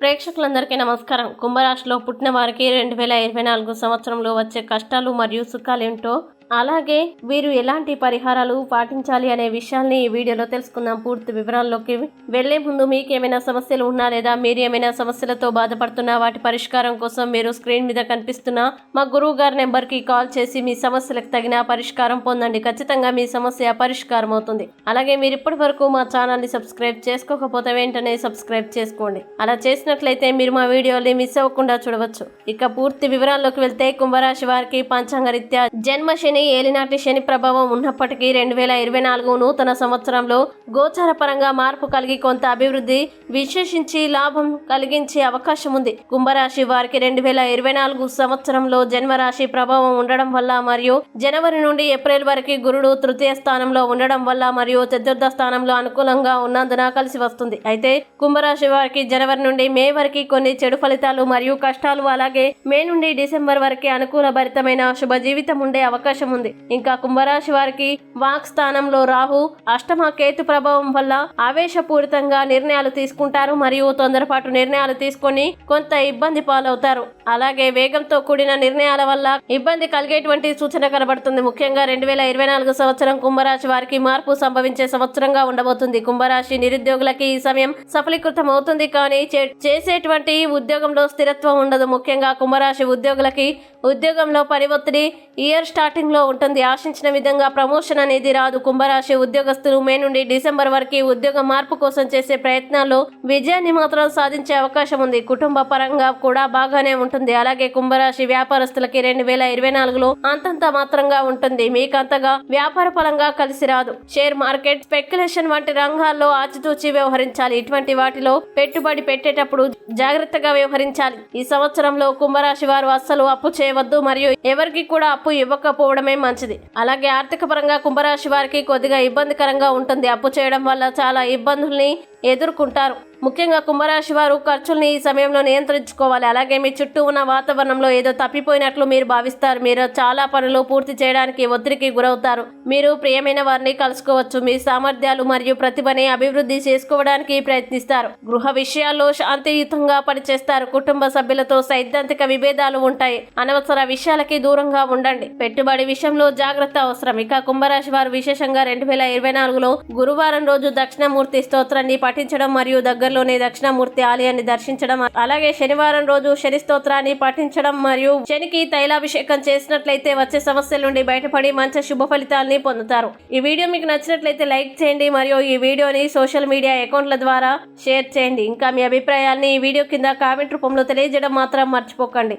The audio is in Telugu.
ప్రేక్షకులందరికీ నమస్కారం. కుంభరాశిలో పుట్టిన వారికి రెండు వేల ఇరవై నాలుగు సంవత్సరంలో వచ్చే కష్టాలు మరియు సుఖాలేంటో అలాగే వీరు ఎలాంటి పరిహారాలు పాటించాలి అనే విషయాల్ని ఈ వీడియోలో తెలుసుకుందాం. పూర్తి వివరాల్లోకి వెళ్ళే ముందు మీకు ఏమైనా సమస్యలు ఉన్నా లేదా మీరు ఏమైనా సమస్యలతో బాధపడుతున్నా వాటి పరిష్కారం కోసం మీరు స్క్రీన్ మీద కనిపిస్తున్న మా గురువు గారి నెంబర్కి కాల్ చేసి మీ సమస్యలకు తగిన పరిష్కారం పొందండి. ఖచ్చితంగా మీ సమస్య పరిష్కారం అవుతుంది. అలాగే మీరు ఇప్పటి వరకు మా ఛానల్ని సబ్స్క్రైబ్ చేసుకోకపోతే వెంటనే సబ్స్క్రైబ్ చేసుకోండి. అలా చేసినట్లయితే మీరు మా వీడియోని మిస్ అవ్వకుండా చూడవచ్చు. ఇక పూర్తి వివరాల్లోకి వెళ్తే కుంభరాశి వారికి పంచాంగ జన్మశని జన్మ శని ఏలినాటి శని ప్రభావం ఉన్నప్పటికీ రెండు వేల ఇరవై నాలుగు నూతన సంవత్సరంలో గోచారపరంగా మార్పు కలిగి కొంత అభివృద్ధి విశేషించి లాభం కలిగించే అవకాశం ఉంది. కుంభరాశి వారికి రెండు వేల ఇరవై నాలుగు సంవత్సరంలో జన్మరాశి ప్రభావం ఉండడం వల్ల మరియు జనవరి నుండి ఏప్రిల్ వరకు గురుడు తృతీయ స్థానంలో ఉండడం వల్ల మరియు చతుర్థ స్థానంలో అనుకూలంగా ఉన్నందున కలిసి వస్తుంది. అయితే కుంభరాశి వారికి జనవరి నుండి మే వరకు కొన్ని చెడు ఫలితాలు మరియు కష్టాలు అలాగే మే నుండి డిసెంబర్ వరకు అనుకూల భరితమైన శుభ జీవితం ఉండే అవకాశం ఉంది. ఇంకా కుంభరాశి వారికి వాక్ స్థానంలో రాహు అష్టమ కేతు ప్రభావం వల్ల ఆవేశపూరితంగా నిర్ణయాలు తీసుకుంటారు మరియు తొందరపాటు నిర్ణయాలు తీసుకొని కొంత ఇబ్బంది పాలవుతారు. అలాగే వేగంతో కూడిన నిర్ణయాల వల్ల ఇబ్బంది కలిగేటువంటి సూచన కనబడుతుంది. ముఖ్యంగా రెండు వేల ఇరవై నాలుగు సంవత్సరం కుంభరాశి వారికి మార్పు సంభవించే సంవత్సరంగా ఉండబోతుంది. కుంభరాశి నిరుద్యోగులకి ఈ సమయం సఫలీకృతం అవుతుంది కానీ చేసేటువంటి ఉద్యోగంలో స్థిరత్వం ఉండదు. ముఖ్యంగా కుంభరాశి ఉద్యోగులకి ఉద్యోగంలో పని ఒత్తిడి ఇయర్ స్టార్టింగ్ ఉద్యోగంలో ఉంటుంది. ఆశించిన విధంగా ప్రమోషన్ అనేది రాదు. కుంభరాశి ఉద్యోగస్తులు మే నుండి డిసెంబర్ వరకు ఉద్యోగ మార్పు కోసం చేసే ప్రయత్నాల్లో విజయాన్ని మాత్రం సాధించే అవకాశం ఉంది. కుటుంబ పరంగా కూడా బాగానే ఉంటుంది. అలాగే కుంభరాశి వ్యాపారస్తులకి రెండు వేల ఇరవై నాలుగులో అంతంత మాత్రంగా ఉంటుంది. మీకు అంతగా వ్యాపార పరంగా కలిసి రాదు. షేర్ మార్కెట్ స్పెక్యులేషన్ వంటి రంగాల్లో ఆచితూచి వ్యవహరించాలి. ఇటువంటి వాటిలో పెట్టుబడి పెట్టేటప్పుడు జాగ్రత్తగా వ్యవహరించాలి. ఈ సంవత్సరంలో కుంభరాశి వారు అస్సలు అప్పు చేయవద్దు. మరియు ఎవరికి కూడా అప్పు ఇవ్వకపోవడమే మంచిది. అలాగే ఆర్థిక పరంగా కుంభరాశి వారికి కొద్దిగా ఇబ్బందికరంగా ఉంటుంది. అప్పు చేయడం వల్ల చాలా ఇబ్బందుల్ని ఎదుర్కొంటారు. ముఖ్యంగా కుంభరాశి వారు ఖర్చుల్ని ఈ సమయంలో నియంత్రించుకోవాలి. అలాగే మీ చుట్టూ ఉన్న వాతావరణంలో ఏదో తప్పిపోయినట్లు మీరు భావిస్తారు. మీరు చాలా పనులు పూర్తి చేయడానికి ఒత్తిడికి గురవుతారు. మీరు ప్రియమైన వారిని కలుసుకోవచ్చు. మీ సామర్థ్యాలు మరియు ప్రతిభని అభివృద్ధి చేసుకోవడానికి ప్రయత్నిస్తారు. గృహ విషయాల్లో శాంతియుతంగా పనిచేస్తారు. కుటుంబ సభ్యులతో సైద్ధాంతిక విభేదాలు ఉంటాయి. అనవసర విషయాలకి దూరంగా ఉండండి. పెట్టుబడి విషయంలో జాగ్రత్త అవసరం. ఇక కుంభరాశి వారు విశేషంగా రెండు వేల ఇరవై నాలుగులో గురువారం రోజు దక్షిణమూర్తి స్తోత్రాన్ని పఠించడం మరియు దగ్గర దగ్గరలోనే దక్షిణమూర్తి ఆలయాన్ని దర్శించడం అలాగే శనివారం రోజు శని స్తోత్రాన్ని పఠించడం మరియు శనికి తైలాభిషేకం చేసినట్లయితే వచ్చే సమస్యల నుండి బయటపడి మంచి శుభ ఫలితాలని పొందుతారు. ఈ వీడియో మీకు నచ్చినట్లయితే లైక్ చేయండి మరియు ఈ వీడియోని సోషల్ మీడియా అకౌంట్ల ద్వారా షేర్ చేయండి. ఇంకా మీ అభిప్రాయాన్ని ఈ వీడియో కింద కామెంట్ రూపంలో తెలియజేయడం మాత్రం మర్చిపోకండి.